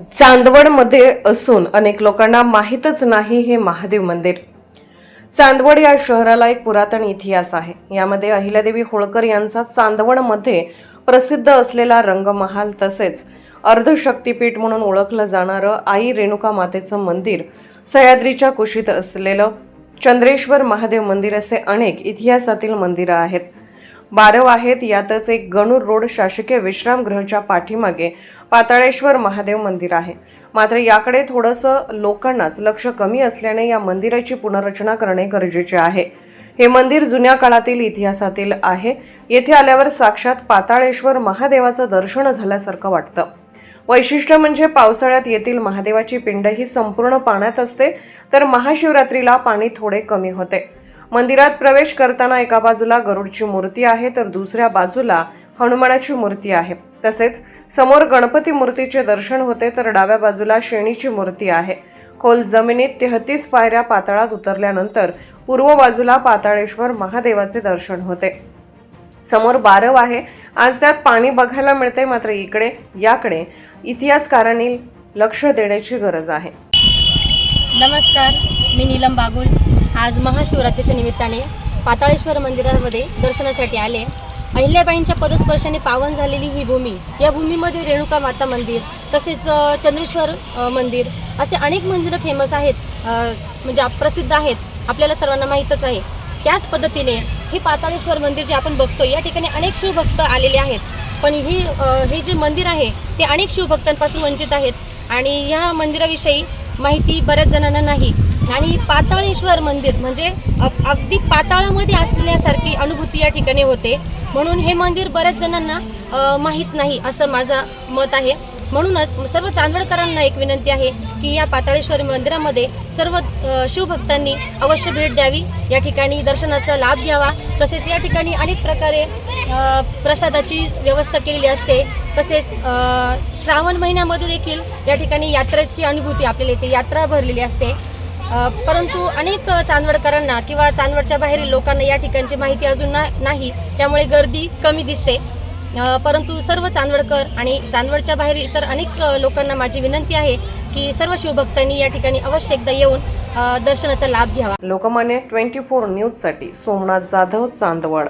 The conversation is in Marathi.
चांदवडमध्ये असून अनेक लोकांना माहीतच नाही हे महादेव मंदिर. चांदवड या शहराला एक पुरातन इतिहास आहे. यामध्ये अहिल्यादेवी होळकर यांचा चांदवडमध्ये प्रसिद्ध असलेला रंगमहाल तसेच अर्धशक्तीपीठ म्हणून ओळखलं जाणारं आई रेणुका मातेचं मंदिर सह्याद्रीच्या कुशीत असलेलं चंद्रेश्वर महादेव मंदिर असे अनेक इतिहासातील मंदिरं आहेत. बारव आहेत यातच एक गणूर रोड शासकीय विश्रामगृहाच्या पाठीमागे पाताळेश्वर महादेव मंदिर आहे. मात्र याकडे थोडंसं लोकांनाच लक्ष कमी असल्याने या मंदिराची पुनर्रचना करणे गरजेचे आहे. हे मंदिर जुन्या काळातील इतिहासातील आहे. येथे आल्यावर साक्षात पाताळेश्वर महादेवाचं दर्शन झाल्यासारखं वाटतं. वैशिष्ट्य म्हणजे पावसाळ्यात येथील महादेवाची पिंड ही संपूर्ण पाण्यात असते तर महाशिवरात्रीला पाणी थोडे कमी होते. मंदिरात प्रवेश करताना एका बाजूला गरुडची मूर्ती आहे तर दुसऱ्या बाजूला हनुमानाची मूर्ती आहे. तसेच समोर गणपती मूर्तीचे दर्शन होते तर डाव्या बाजूला शेणीची मूर्ती आहे. खोल जमिनीत तेहतीस पायऱ्या पाताळात उतरल्यानंतर पूर्व बाजूला पाताळेश्वर महादेवाचे दर्शन होते. समोर बारव आहे. आज त्यात पाणी बघायला मिळते मात्र इकडे याकडे इतिहासकारांनी लक्ष देण्याची गरज आहे. नमस्कार मी नीलम बागुल. आज महाशिवरात्रीच्या निमित्ताने पाताळेश्वर मंदिरामध्ये दर्शनासाठी आले. अहिल्याबाईंच्या पदस्पर्शाने पावन झालेली ही भूमी या भूमीमध्ये रेणुका माता मंदिर तसेच चंद्रेश्वर मंदिर असे अनेक मंदिरं फेमस आहेत म्हणजे प्रसिद्ध आहेत आपल्याला सर्वांना माहीतच आहे. त्याच पद्धतीने हे पाताळेश्वर मंदिर जे आपण बघतो या ठिकाणी अनेक शिवभक्त आलेले आहेत. पण ही हे जे मंदिर आहे ते अनेक शिवभक्तांपासून वंचित आहेत. आणि ह्या मंदिराविषयी माहिती बऱ्याच जणांना नाही. आणि पाताळेश्वर मंदिर म्हणजे अगदी पाताळामध्ये असल्यासारखी अनुभूती या ठिकाणी होते. म्हणून हे मंदिर बऱ्याच जणांना माहीत नाही असं माझं मत आहे. म्हणूनच सर्व चांदवडकरांना एक विनंती आहे की या पाताळेश्वर मंदिरामध्ये सर्व शिवभक्तांनी अवश्य भेट द्यावी. या ठिकाणी दर्शनाचा लाभ घ्यावा. तसेच या ठिकाणी अनेक प्रकारे प्रसादाची व्यवस्था केलेली असते. तसेच श्रावण महिन्यामध्ये देखील या ठिकाणी यात्रेची अनुभूती आपल्याला येते यात्रा भरलेली असते. परंतु अनेक चांदवडकरांना किंवा चांदवडच्या बाहेरील लोकांना या ठिकाणची माहिती अजून ना नाही. त्यामुळे गर्दी कमी दिसते. परंतु सर्व चांदवडकर आणि चांदवडच्या बाहेर इतर अनेक लोकांना माझी विनंती आहे की सर्व शिवभक्तांनी या ठिकाणी अवश्य एकदा येऊन दर्शनाचा लाभ घ्यावा. लोकमान्य ट्वेंटी फोर न्यूजसाठी सोमनाथ जाधव चांदवड.